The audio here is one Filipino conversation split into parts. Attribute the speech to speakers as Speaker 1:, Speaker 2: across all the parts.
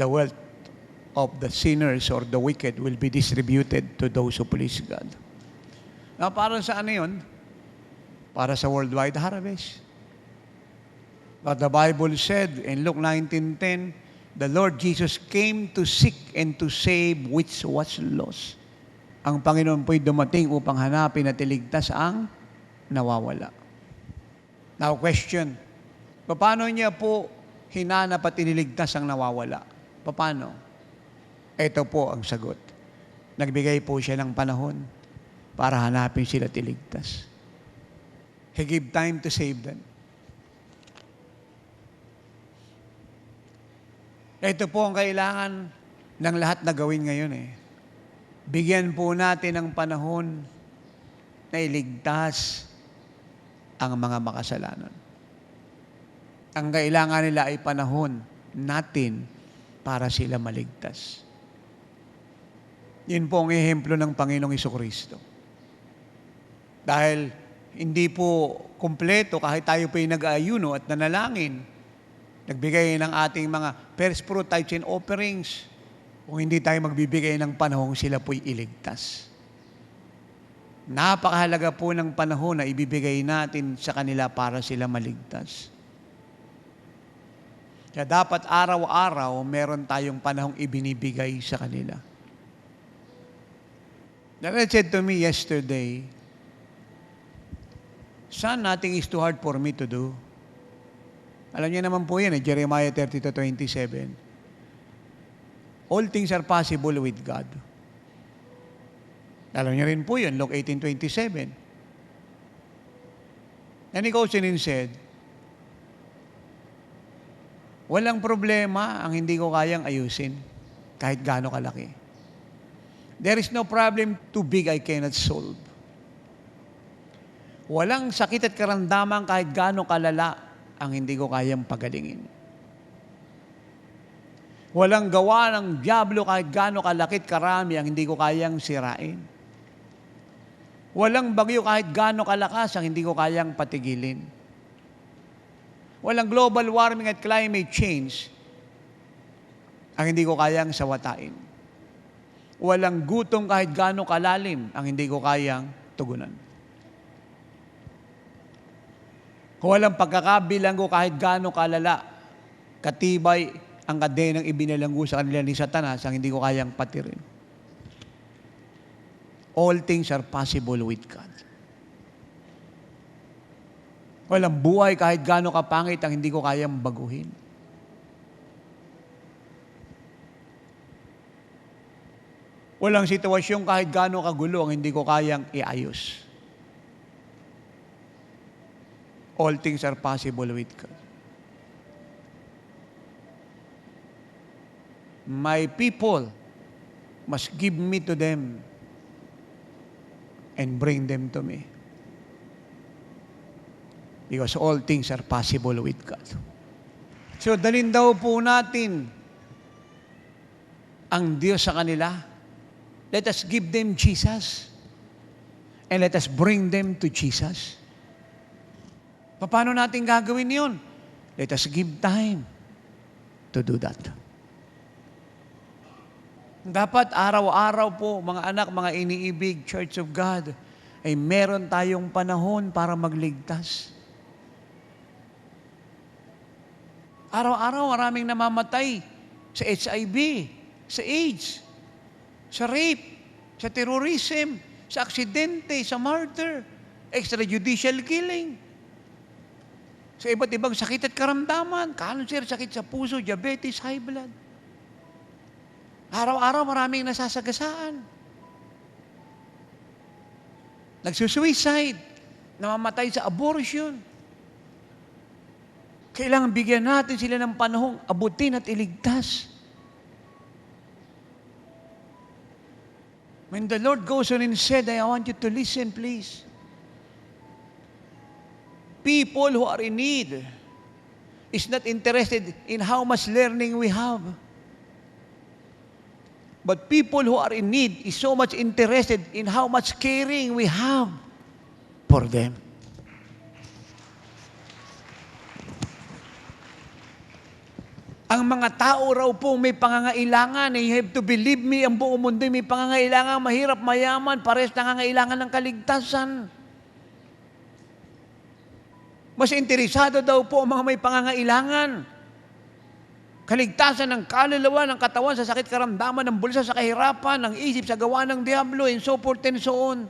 Speaker 1: the wealth of the sinners or the wicked will be distributed to those who please God. Na para sa ano yun? Para sa worldwide harvest. But the Bible said in Luke 19.10, the Lord Jesus came to seek and to save which was lost. Ang Panginoon po'y dumating upang hanapin at iligtas ang nawawala. Now question, paano niya po hinanap at iniligtas ang nawawala? Paano? Ito po ang sagot. Nagbigay po siya ng panahon para hanapin sila at iligtas. He gave time to save them. Ito po ang kailangan ng lahat na gawin ngayon eh. Bigyan po natin ng panahon na iligtas ang mga makasalanan. Ang kailangan nila ay panahon natin para sila maligtas. Yun po ang ehemplo ng Panginoong Kristo. Dahil hindi po kumpleto kahit tayo po ay nag-ayuno at nanalangin, nagbigay ng ating mga first fruit tithes and offerings, kung hindi tayo magbibigay ng panahon, sila po'y iligtas. Napakahalaga po ng panahon na ibibigay natin sa kanila para sila maligtas. Kaya dapat araw-araw meron tayong panahong ibinibigay sa kanila. The said to me yesterday, Son, nothing is too hard for me to do. Alam niyo naman po yan, eh, Jeremiah 32:27. All things are possible with God. Alam niyo rin po yun, Luke 18:27. And he goes in and said, Walang problema ang hindi ko kayang ayusin kahit gaano kalaki. There is no problem too big I cannot solve. Walang sakit at karamdaman kahit gaano kalala ang hindi ko kayang pagalingin. Walang gawa ng Diablo kahit gaano kalakit karami ang hindi ko kayang sirain. Walang bagyo kahit gaano kalakas ang hindi ko kayang patigilin. Walang global warming at climate change ang hindi ko kayang sawatain. Walang gutom kahit gaano kalalim ang hindi ko kayang tugunan. Walang pagkakabilanggo kahit gaano kalala, katibay ang kadenang ibinalanggo sa kanila ni Satanas ang hindi ko kayang patirin. All things are possible with God. Walang buhay kahit gaano kapangit ang hindi ko kayang baguhin. Walang sitwasyon kahit gaano kagulo ang hindi ko kayang iayos. All things are possible with God. My people must give me to them and bring them to me. Because all things are possible with God. So, dalin daw po natin ang Diyos sa kanila. Let us give them Jesus. And let us bring them to Jesus. Paano natin gagawin yun? Let us give time to do that. Dapat araw-araw po, mga anak, mga iniibig, Church of God, ay meron tayong panahon para magligtas. Araw-araw, maraming namamatay sa HIV, sa AIDS, sa rape, sa terrorism, sa aksidente, sa murder, extrajudicial killing, sa iba't ibang sakit at karamdaman, cancer, sakit sa puso, diabetes, high blood. Araw-araw maraming nasasagasaan. Nagsusuicide, namamatay sa abortion. Kailangan bigyan natin sila ng panahong abutin at iligtas. When the Lord goes on and said, I want you to listen, please. People who are in need is not interested in how much learning we have. But people who are in need is so much interested in how much caring we have for them. Ang mga tao raw po may pangangailangan. You have to believe me, ang buong mundo may pangangailangan. Mahirap, mayaman, pares nangangailangan ng kaligtasan. Mas interesado daw po ang mga may pangangailangan. Kaligtasan ng kaluluwa, ng katawan, sa sakit karamdaman, ng bulsa sa kahirapan, ng isip sa gawa ng Diablo, and so forth and so on.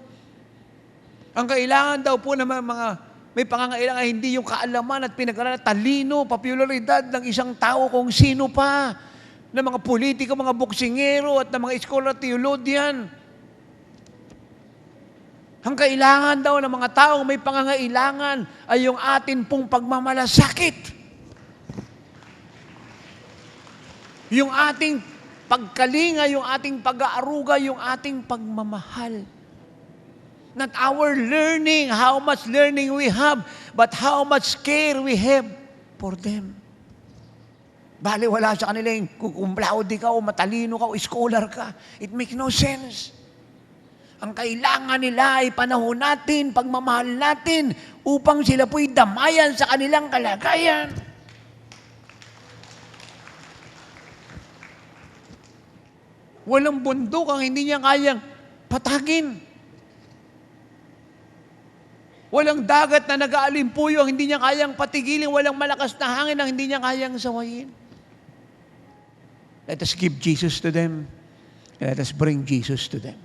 Speaker 1: Ang kailangan daw po ng mga may pangangailangan hindi yung kaalaman at pinag-aralan, talino, popularidad ng isang tao kung sino pa, ng mga politiko, mga boksingero at ng mga scholar theologian. Ang kailangan daw ng mga taong may pangangailangan ay yung atin pong pagmamalasakit. Yung ating pagkalinga, yung ating pag-aaruga, yung ating pagmamahal. Not our learning, how much learning we have, but how much care we have for them. Bali, wala sa kanila yung kukumplaudi ka o matalino ka o scholar ka. It makes no sense. Ang kailangan nila ay panahon natin, pagmamahal natin, upang sila po'y damayan sa kanilang kalagayan. Walang bundok ang hindi niya kayang patagin. Walang dagat na nag-aalimpuyo hindi niya kayang patigilin. Walang malakas na hangin ang hindi niya kayang sawayin. Let us give Jesus to them. Let us bring Jesus to them.